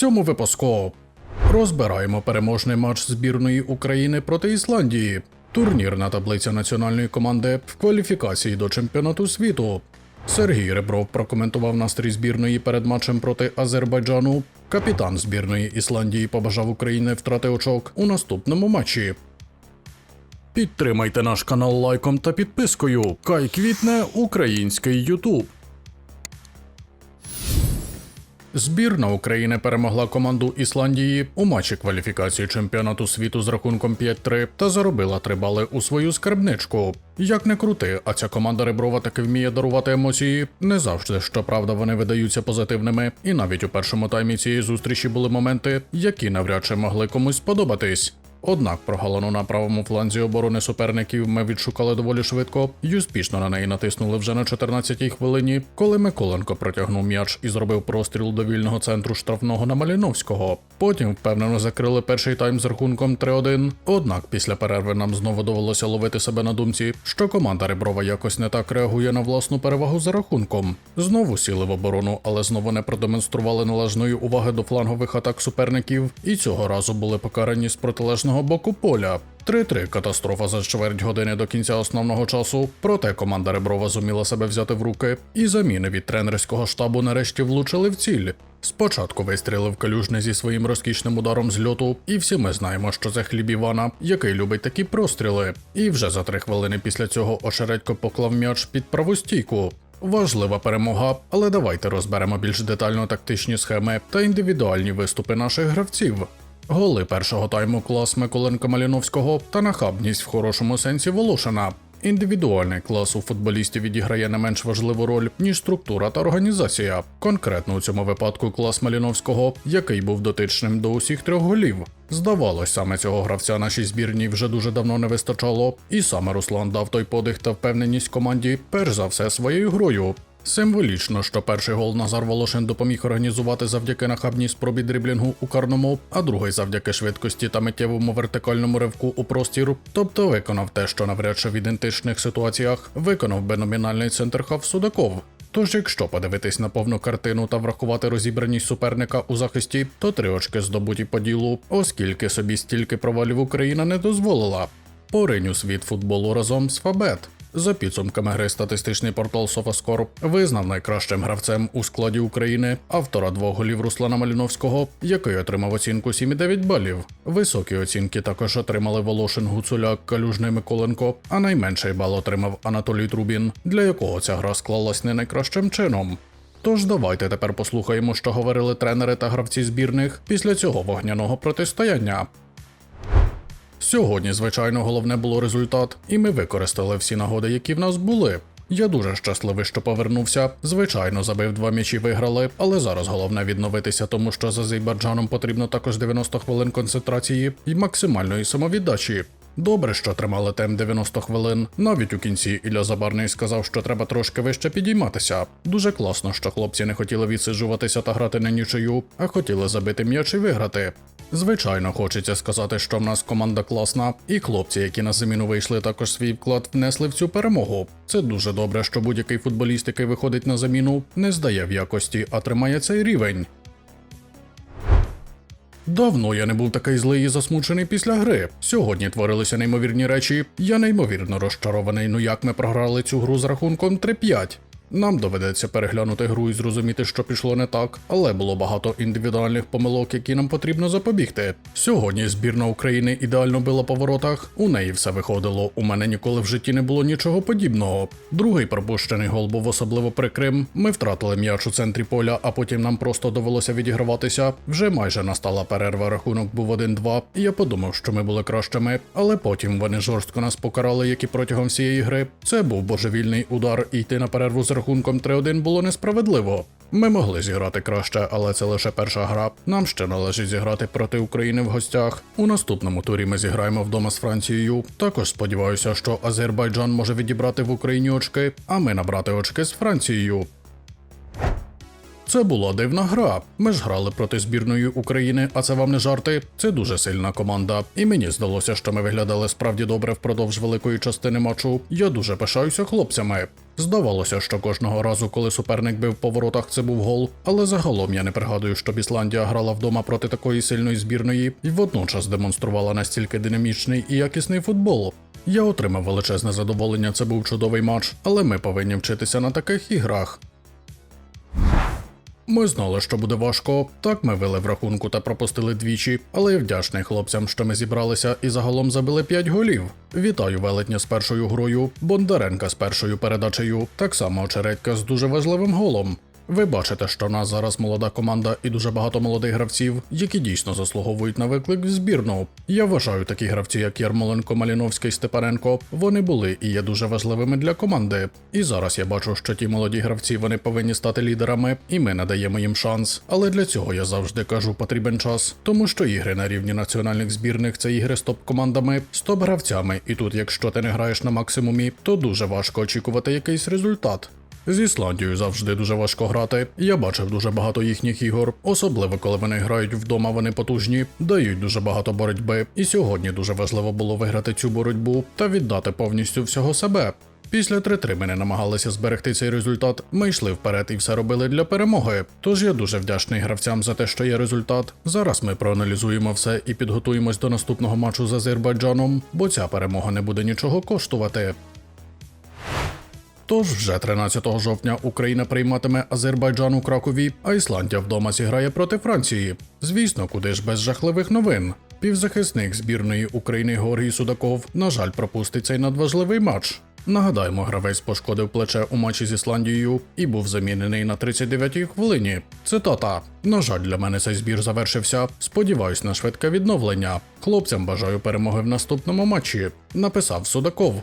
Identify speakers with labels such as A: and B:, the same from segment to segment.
A: цьому випуску розбираємо переможний матч збірної України проти Ісландії. Турнірна таблиця національної команди в кваліфікації до чемпіонату світу. Сергій Ребров прокоментував настрій збірної перед матчем проти Азербайджану. Капітан збірної Ісландії побажав Україні втрати очок у наступному матчі. Підтримайте наш канал лайком та підпискою. Кай квітне український Ютуб. Збірна України перемогла команду Ісландії у матчі кваліфікації чемпіонату світу з рахунком 5-3 та заробила три бали у свою скарбничку. Як не крути, а ця команда Реброва таки вміє дарувати емоції. Не завжди, щоправда, вони видаються позитивними, і навіть у першому таймі цієї зустрічі були моменти, які навряд чи могли комусь сподобатись. Однак прогалину на правому фланзі оборони суперників ми відшукали доволі швидко і успішно на неї натиснули вже на 14-й хвилині, коли Миколенко протягнув м'яч і зробив простріл до вільного центру штрафного на Маліновського. Потім впевнено закрили перший тайм з рахунком 3-1. Однак після перерви нам знову довелося ловити себе на думці, що команда Реброва якось не так реагує на власну перевагу за рахунком. Знову сіли в оборону, але знову не продемонстрували належної уваги до флангових атак суперників, і цього разу були покарані з протилежного боку поля. 3-3 катастрофа за чверть години до кінця основного часу. Проте команда Реброва зуміла себе взяти в руки, і заміни від тренерського штабу нарешті влучили в ціль. Спочатку вистрілив калюжний зі своїм розкішним ударом з льоту, і всі ми знаємо, що це хліб Івана, який любить такі простріли. І вже за три хвилини після цього Ошередько поклав м'яч під праву стійку. Важлива перемога, але давайте розберемо більш детально тактичні схеми та індивідуальні виступи наших гравців. Голи першого тайму клас Миколенка Маліновського та нахабність в хорошому сенсі Волошина. Індивідуальний клас у футболістів відіграє не менш важливу роль, ніж структура та організація. Конкретно у цьому випадку клас Маліновського, який був дотичним до усіх трьох голів. Здавалось, саме цього гравця нашій збірній вже дуже давно не вистачало, і саме Руслан дав той подих та впевненість команді, перш за все своєю грою. Символічно, що перший гол Назар Волошин допоміг організувати завдяки нахабній спробі дриблінгу у карному, а другий завдяки швидкості та миттєвому вертикальному ривку у простір, тобто виконав те, що навряд чи в ідентичних ситуаціях виконав би номінальний центрхав Судаков. Тож, якщо подивитись на повну картину та врахувати розібраність суперника у захисті, то три очки здобуті по ділу, оскільки собі стільки провалів Україна не дозволила. Поринь у світ футболу разом з Фабет. За підсумками гри статистичний портал SofaScore визнав найкращим гравцем у складі України автора двох голів Руслана Маліновського, який отримав оцінку 7,9 балів. Високі оцінки також отримали Волошин, Гуцуляк, Калюжний Миколенко, а найменший бал отримав Анатолій Трубін, для якого ця гра склалась не найкращим чином. Тож давайте тепер послухаємо, що говорили тренери та гравці збірних після цього вогняного протистояння. Сьогодні, звичайно, головне було результат, і ми використали всі нагоди, які в нас були. Я дуже щасливий, що повернувся. Звичайно, забив два м'ячі, виграли, але зараз головне відновитися, тому що з Азербайджаном потрібно також 90 хвилин концентрації і максимальної самовіддачі. Добре, що тримали темп 90 хвилин. Навіть у кінці Ілля Забарний сказав, що треба трошки вище підійматися. Дуже класно, що хлопці не хотіли відсиджуватися та грати на нічию, а хотіли забити м'яч і виграти. Звичайно, хочеться сказати, що в нас команда класна, і хлопці, які на заміну вийшли, також свій вклад внесли в цю перемогу. Це дуже добре, що будь-який футболіст, який виходить на заміну, не здає в якості, а тримає цей рівень. Давно я не був такий злий і засмучений після гри. Сьогодні творилися неймовірні речі. Я неймовірно розчарований. Ну як ми програли цю гру з рахунком 3-5. Нам доведеться переглянути гру і зрозуміти, що пішло не так, але було багато індивідуальних помилок, які нам потрібно запобігти. Сьогодні збірна України ідеально била по воротах, у неї все виходило. У мене ніколи в житті не було нічого подібного. Другий пропущений гол був особливо прикрим. Ми втратили м'яч у центрі поля, а потім нам просто довелося відіграватися. Вже майже настала перерва. Рахунок був 1-2, і я подумав, що ми були кращими, але потім вони жорстко нас покарали, як і протягом всієї гри. Це був божевільний удар, і йти на перерву з рахунком 3-1 було несправедливо. Ми могли зіграти краще, але це лише перша гра. Нам ще належить зіграти проти України в гостях. У наступному турі ми зіграємо вдома з Францією. Також сподіваюся, що Азербайджан може відібрати в Україні очки, а ми набрати очки з Францією. Це була дивна гра. Ми ж грали проти збірної України, а це вам не жарти. Це дуже сильна команда. І мені здалося, що ми виглядали справді добре впродовж великої частини матчу. Я дуже пишаюся хлопцями. Здавалося, що кожного разу, коли суперник бив по воротах, це був гол. Але загалом я не пригадую, щоб Ісландія грала вдома проти такої сильної збірної і водночас демонструвала настільки динамічний і якісний футбол. Я отримав величезне задоволення, це був чудовий матч, але ми повинні вчитися на таких іграх. Ми знали, що буде важко. Так ми вели в рахунку та пропустили двічі, але я вдячний хлопцям, що ми зібралися і загалом забили 5 голів. Вітаю велетня з першою грою, Бондаренка з першою передачею, так само Очередька з дуже важливим голом. Ви бачите, що в нас зараз молода команда і дуже багато молодих гравців, які дійсно заслуговують на виклик в збірну. Я вважаю такі гравці, як Ярмоленко, Маліновський, Степаненко. Вони були і є дуже важливими для команди. І зараз я бачу, що ті молоді гравці вони повинні стати лідерами, і ми надаємо їм шанс. Але для цього я завжди кажу, потрібен час, тому що ігри на рівні національних збірних це ігри з топ-командами, з топ-гравцями. І тут, якщо ти не граєш на максимумі, то дуже важко очікувати якийсь результат. З Ісландією завжди дуже важко грати. Я бачив дуже багато їхніх ігор, особливо коли вони грають вдома, вони потужні, дають дуже багато боротьби. І сьогодні дуже важливо було виграти цю боротьбу та віддати повністю всього себе. Після 3-3 ми не намагалися зберегти цей результат. Ми йшли вперед і все робили для перемоги. Тож я дуже вдячний гравцям за те, що є результат. Зараз ми проаналізуємо все і підготуємось до наступного матчу з Азербайджаном, бо ця перемога не буде нічого коштувати. Тож вже 13 жовтня Україна прийматиме Азербайджан у Кракові, а Ісландія вдома зіграє проти Франції. Звісно, куди ж без жахливих новин. Півзахисник збірної України Георгій Судаков, на жаль, пропустить цей надважливий матч. Нагадаємо, гравець пошкодив плече у матчі з Ісландією і був замінений на 39-й хвилині. Цитата: на жаль, для мене цей збір завершився. Сподіваюсь на швидке відновлення. Хлопцям бажаю перемоги в наступному матчі. Написав Судаков.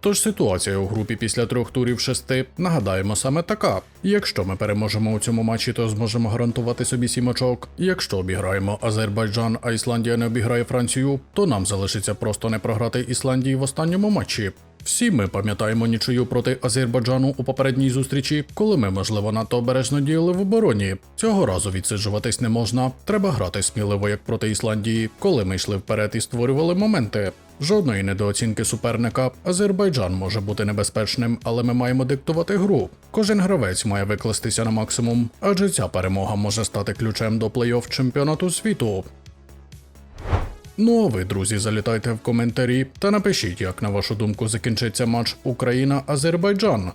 A: Тож ситуація у групі після трьох турів шести, нагадаємо, саме така. Якщо ми переможемо у цьому матчі, то зможемо гарантувати собі сім очок. Якщо обіграємо Азербайджан, а Ісландія не обіграє Францію, то нам залишиться просто не програти Ісландії в останньому матчі. Всі ми пам'ятаємо нічию проти Азербайджану у попередній зустрічі, коли ми, можливо, надто обережно діяли в обороні. Цього разу відсиджуватись не можна. Треба грати сміливо, як проти Ісландії, коли ми йшли вперед і створювали моменти. Жодної недооцінки суперника. Азербайджан може бути небезпечним, але ми маємо диктувати гру. Кожен гравець має викластися на максимум, адже ця перемога може стати ключем до плей-офф чемпіонату світу. Ну а ви, друзі, залітайте в коментарі та напишіть, як на вашу думку закінчиться матч Україна-Азербайджан.